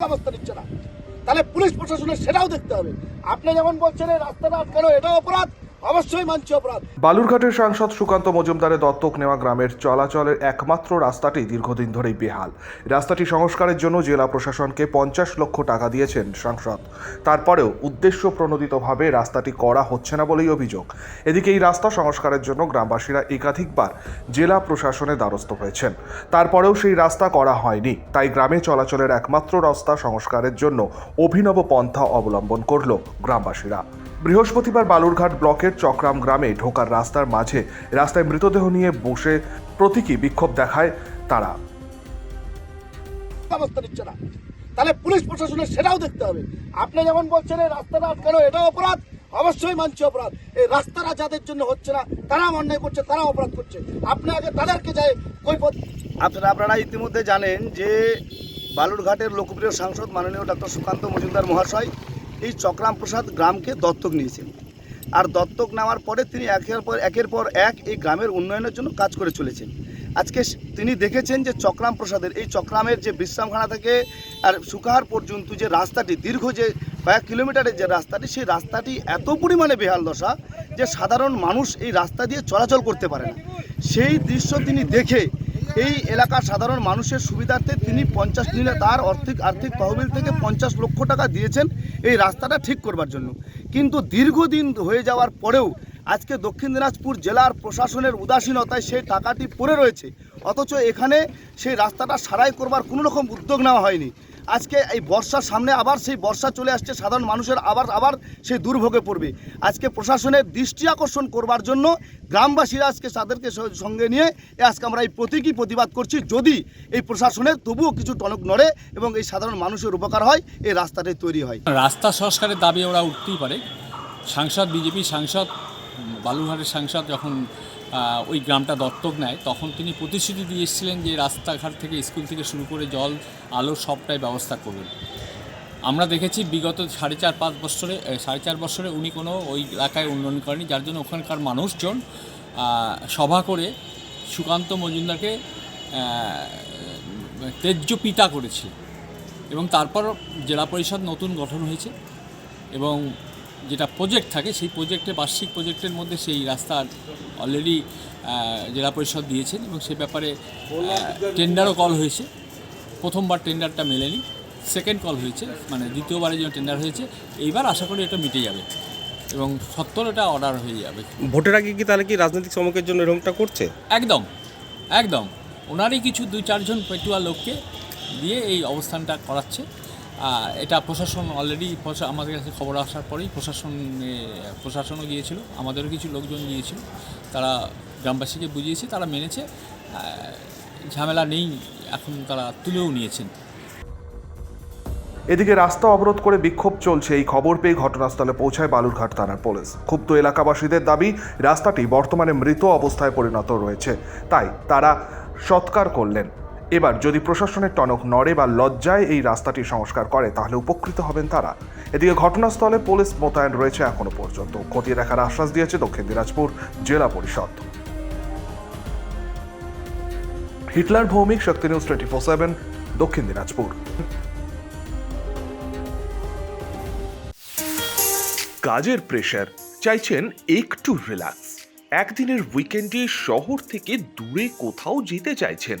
ব্যবস্থা নিচ্ছে না। তাহলে পুলিশ প্রশাসনের সেটাও দেখতে হবে। আপনি যেমন বলছেন রাস্তাটা আটকানো, এটাও অপরাধ। বালুরঘাটের সাংসদ সুকান্ত মজুমদারের দত্তক নেওয়া গ্রামের চলাচলের একমাত্র রাস্তাটি দীর্ঘদিন ধরেই বেহাল। রাস্তাটি সংস্কারের জন্য জেলা প্রশাসনকে পঞ্চাশ লক্ষ টাকা দিয়েছেন সাংসদ। তারপরেও উদ্দেশ্য প্রণোদিতভাবে রাস্তাটি করা হচ্ছে না বলেই অভিযোগ। এদিকে এই রাস্তা সংস্কারের জন্য গ্রামবাসীরা একাধিকবার জেলা প্রশাসনের দ্বারস্থ হয়েছেন। তারপরেও সেই রাস্তা করা হয়নি। তাই গ্রামে চলাচলের একমাত্র রাস্তা সংস্কারের জন্য অভিনব পন্থা অবলম্বন করল গ্রামবাসীরা। বৃহস্পতিবার বালুরঘাট ব্লকের চক্রাম গ্রামে ঢোকার রাস্তার মাঝে রাস্তায় মৃতদেহ নিয়ে বসে প্রতীকী বিক্ষোভ দেখায় তারা। ব্যবস্থা নিচ্ছে না। তাহলে পুলিশ প্রশাসনের সেটাও দেখতে হবে। আপনি যেমন বলছেন এই রাস্তাটা আটকানো এটাও অপরাধ? অবশ্যই মানছি অপরাধ। এই রাস্তাটা যাদের জন্য হচ্ছে না তারা অন্যায় করছে তারা অপরাধ করছে। আপনি আগে তাদেরকে যায় কৈপত আপনারা আপনারা ইতিমধ্যে জানেন যে বালুরঘাটের লোকপ্রিয় সাংসদ মাননীয় ডাক্তার সুকান্ত মজুমদার মহাশয় এই চক্রাম প্রসাদ গ্রামকে দত্তক নিয়েছেন। আর দত্তক নেওয়ার পরে তিনি একের পর একের পর এক এই গ্রামের উন্নয়নের জন্য কাজ করে চলেছেন। আজকে তিনি দেখেছেন যে চক্রাম প্রসাদের এই চক্রামের যে বিশ্রামখানা থেকে আর সুকাহার পর্যন্ত যে রাস্তাটি, দীর্ঘ যে কয়েক কিলোমিটারের যে রাস্তাটি, সেই রাস্তাটি এত পরিমাণে বেহাল দশা যে সাধারণ মানুষ এই রাস্তা দিয়ে চলাচল করতে পারে না। সেই দৃশ্য তিনি দেখে এই এলাকার সাধারণ মানুষের সুবিধার্থে তিনি পঞ্চাশ দিনে তার অর্থিক, আর্থিক তহবিল থেকে পঞ্চাশ লক্ষ টাকা দিয়েছেন এই রাস্তাটা ঠিক করবার জন্য। কিন্তু দীর্ঘদিন হয়ে যাওয়ার পরেও আজকে দক্ষিণ দিনাজপুর জেলার প্রশাসনের উদাসীনতায় সেই টাকাটি পড়ে রয়েছে। অথচ এখানে সেই রাস্তাটা সারাই করবার কোনো রকম উদ্যোগ নেওয়া হয়নি। আজকে এই বর্ষার সামনে আবার সেই বর্ষা চলে আসছে সাধারণ মানুষের আবার আবার সেই দুর্ভোগে পড়বে। আজকে প্রশাসনের দৃষ্টি আকর্ষণ করবার জন্য গ্রামবাসীরা আজকে তাদেরকে সঙ্গে নিয়ে আজকে আমরা এই প্রতীকী প্রতিবাদ করছি। যদি এই প্রশাসনের তবুও কিছু টনক নড়ে এবং এই সাধারণ মানুষের উপকার হয় এই রাস্তাটাই তৈরি হয়। রাস্তা সংস্কারের দাবি ওরা উঠতেই পারে। সাংসদ বিজেপি সাংসদ উম, বালুরঘাটের সাংসদ যখন ওই গ্রামটা দত্তক নেয়, তখন তিনি প্রতিশ্রুতি দিয়ে এসেছিলেন যে রাস্তাঘাট থেকে স্কুল থেকে শুরু করে জল, আলো সবটাই ব্যবস্থা করবেন। আমরা দেখেছি বিগত সাড়ে চার পাঁচ বছরে সাড়ে চার বছরে উনি কোনো ওই এলাকায় উন্নয়ন করেনি যার জন্য ওখানকার মানুষজন সভা করে সুকান্ত মজুমদারকে তেজ্য পিতা করেছিল এবং তারপর জেলা পরিষদ নতুন গঠন হয়েছে এবং যেটা প্রজেক্ট থাকে সেই প্রজেক্টে বার্ষিক প্রজেক্টের মধ্যে সেই রাস্তার অলরেডি জেলা পরিষদ দিয়েছেন এবং সে ব্যাপারে টেন্ডারও কল হয়েছে। প্রথমবার টেন্ডারটা মেলেনি সেকেন্ড কল হয়েছে মানে দ্বিতীয়বারের জন্য টেন্ডার হয়েছে। এইবার আশা করি এটা মিটে যাবে এবং সত্তর এটা অর্ডার হয়ে যাবে। ভোটের আগে কি তাহলে কি রাজনৈতিক চমকের জন্য এরকমটা করছে? একদম একদম। ওনারই কিছু দুই চারজন পেটুয়া লোককে দিয়ে এই অবস্থানটা করাচ্ছে। এটা প্রশাসন অলরেডি আমাদের কাছে খবর আসার পরেই প্রশাসন, প্রশাসনও গিয়েছিল, আমাদেরও কিছু লোকজন গিয়েছিল, তারা গ্রামবাসীকে বুঝিয়েছে, তারা মেনেছে ঝামেলা নেই, এখন তারা তুলেও নিয়েছেন। এদিকে রাস্তা অবরোধ করে বিক্ষোভ চলছে, এই খবর পেয়ে ঘটনাস্থলে পৌঁছায় বালুরঘাট থানার পুলিশ। ক্ষুব্ধ এলাকাবাসীদের দাবি, রাস্তাটি বর্তমানে মৃত অবস্থায় পরিণত রয়েছে। তাই তারা সৎকার করলেন। এবার যদি প্রশাসনের টনক নড়ে বা লজ্জায় এই রাস্তাটি সংস্কার করে, তাহলে উপকৃত হবেন তারা। এদিকে ঘটনাস্থলে পুলিশ মোতায়েন রয়েছে এখনও পর্যন্ত। খতিয়ে দেখার আশ্বাস দিয়েছে দক্ষিণ দিনাজপুর জেলা পরিষদ। Hitler Bhowmik, Shakti news twenty four seven, Dakshin Dinajpur. কাজের প্রেশার চাইছেন একটু রিল্যাক্স একদিনের উইকেন্ডে শহর থেকে দূরে কোথাও যেতে চাইছেন।